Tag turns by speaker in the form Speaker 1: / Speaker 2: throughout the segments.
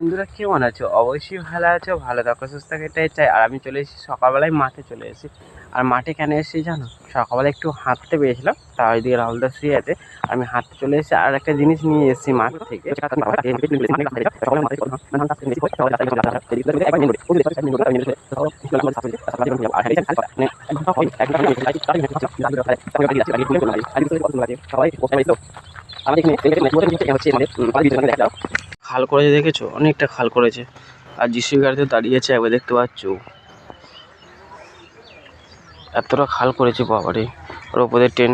Speaker 1: বন্ধুরা কেমন আছো অবশ্যই ভালো আছো ভালো থাকো সুস্থ এটাই চাই আর আমি চলে এসেছি সকালবেলায় মাঠে চলে এসেছি আর মাঠে কেন এসেছি জানো সকালবেলা একটু হাঁটতে পেয়েছিলাম তা ওইদিকে রাহুলদা শুয়ে আছে আমি হাঁটতে চলে এসেছি আর একটা জিনিস নিয়ে এসেছি মাঠ থেকে খাল করেছে, দেখেছ? অনেকটা খাল করেছে। আর জিসি গাড়িতে দাঁড়িয়েছে একবার দেখতে পাচ্ছ? এতটা খাল করেছে, বাবারে। ওর উপরে ট্রেন।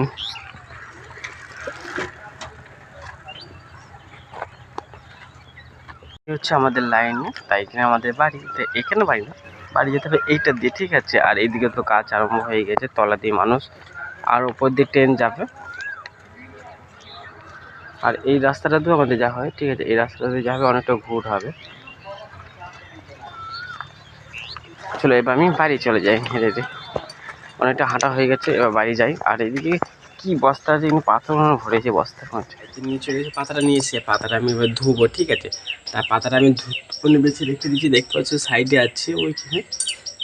Speaker 1: হচ্ছে আমাদের লাইন, তাই এখানে আমাদের বাড়ি। এখানে বাড়ি না বাড়ি যেতে হবে এইটা দিয়ে, ঠিক আছে? আর এইদিকে তো কাজ আরম্ভ হয়ে গেছে, তলা দিয়ে মানুষ। আর ওপর দিয়ে ট্রেন যাবে। আর এই রাস্তাটা তো আমাদের যা হয়, ঠিক আছে? এই রাস্তাটা দিয়ে যাবে অনেকটা ঘুর হবে। চলো, এবার আমি বাড়ি চলে যাই হেঁটে হেঁটে অনেকটা হাঁটা হয়ে গেছে, এবার বাড়ি যাই। আর এদিকে কি বস্তা আছে কিন্তু পাথর ভরেছে মধ্যে। নিয়ে চলে এসে পাতাটা, নিয়ে এসে পাতাটা আমি এবার ধুবো, ঠিক আছে? তা পাতাটা আমি ধুয়ে বেছে রেখে দিচ্ছি, দেখতে পাচ্ছি সাইডে আছে ওইখানে।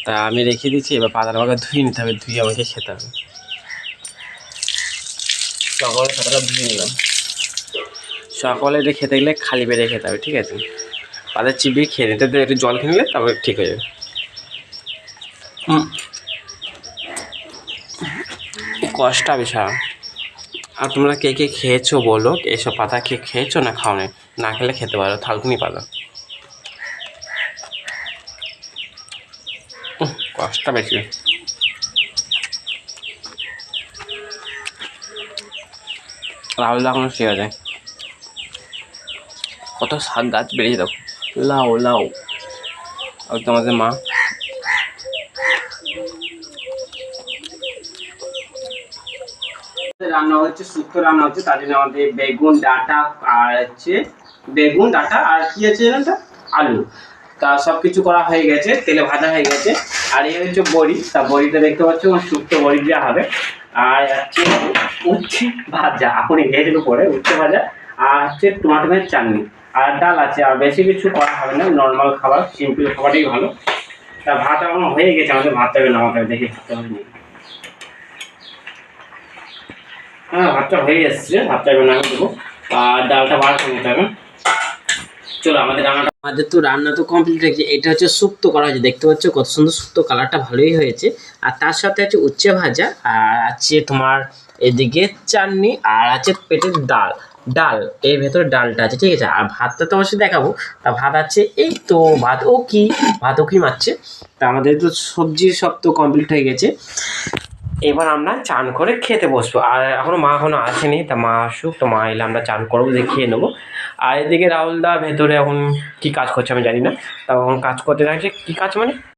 Speaker 1: তা আমি রেখে দিচ্ছি, এবার পাতাটা আমাকে ধুয়ে নিতে হবে, ধুয়ে আমাকে খেতে হবে। সকালে পাতাটা ধুয়ে নিলাম। সকালে এটা খেতে গেলে খালি পেটে খেতে হবে ঠিক আছে? পাতা চিবিয়ে খেয়ে নিতে একটু জল খেয়ে নিলে তারপরে ঠিক হয়ে যাবে। হুম। কষ্ট বিশাল। আর তোমরা কে কে খেয়েছো বলো? এসব পাতা কে খেয়েছো না খাওনি? না খেলে খেতে পারো থালকুনি পাতা। কষ্ট বেশি। রাহুল এখন শেয়া যায় কত শাক গাছ বেরিয়ে দেখো। লাউ লাউ। আর তোমাদের মা? রান্না হচ্ছে, শুক্তো রান্না হচ্ছে, তার জন্য আমাদের বেগুন, ডাটা, আর হচ্ছে বেগুন, ডাটা, আর কি আছে জানেন আলু। তা সব কিছু করা হয়ে গেছে, তেলে ভাজা হয়ে গেছে। আর এই হচ্ছে বড়ি, তা বড়িটা দেখতে পাচ্ছ শুক্তো বড়ি দেওয়া হবে। আর হচ্ছে উচ্ছে ভাজা এখন ভেজের উপরে উচ্ছে ভাজা। আর হচ্ছে টমাটোমের চাটনি। আর ডাল আছে, আর বেশি কিছু করা হবে না নর্মাল খাবার সিম্পল খাবারই ভালো। তা ভাত এখন হয়ে গেছে, আমাদের ভাতটাকে নামাতে হবে, দেখি ভাতটা হয়নি। হ্যাঁ ভাতটা হয়ে এসছে, ভাতটা এবার নামিয়ে দেবো। আর ডালটা বার করে নিতে হবে। চলো, আমাদের রান্নাটা আমাদের তো রান্না তো কমপ্লিট হয়েছে, এটা হচ্ছে শুক্তো করা হয়েছে, দেখতে পাচ্ছ কত সুন্দর শুক্তো কালারটা ভালোই হয়েছে। আর তার সাথে আছে উচ্ছে ভাজা, আর আছে তোমার এদিকে চাটনি, আর আছে পেটের ডাল। ডাল, এর ভেতরে ডালটা আছে, ঠিক আছে? আর ভাতটা তো অবশ্যই দেখাবো। তা ভাত আছে, এই তো ভাত ও কি? ভাত ও কি মারছে? তা আমাদের তো সবজি সব তো কমপ্লিট হয়ে গেছে। এবার আমরা চান করে খেতে বসবো। আর এখনও মা এখনও আসেনি, তা মা আসুক, তো মা এলে আমরা চান করব, দিয়ে খেয়ে নেব। আর এদিকে রাহুলদা ভেতরে এখন কি কাজ করছে আমি জানি না। তা এখন কাজ করতে থাকছে কি কাজ মানে?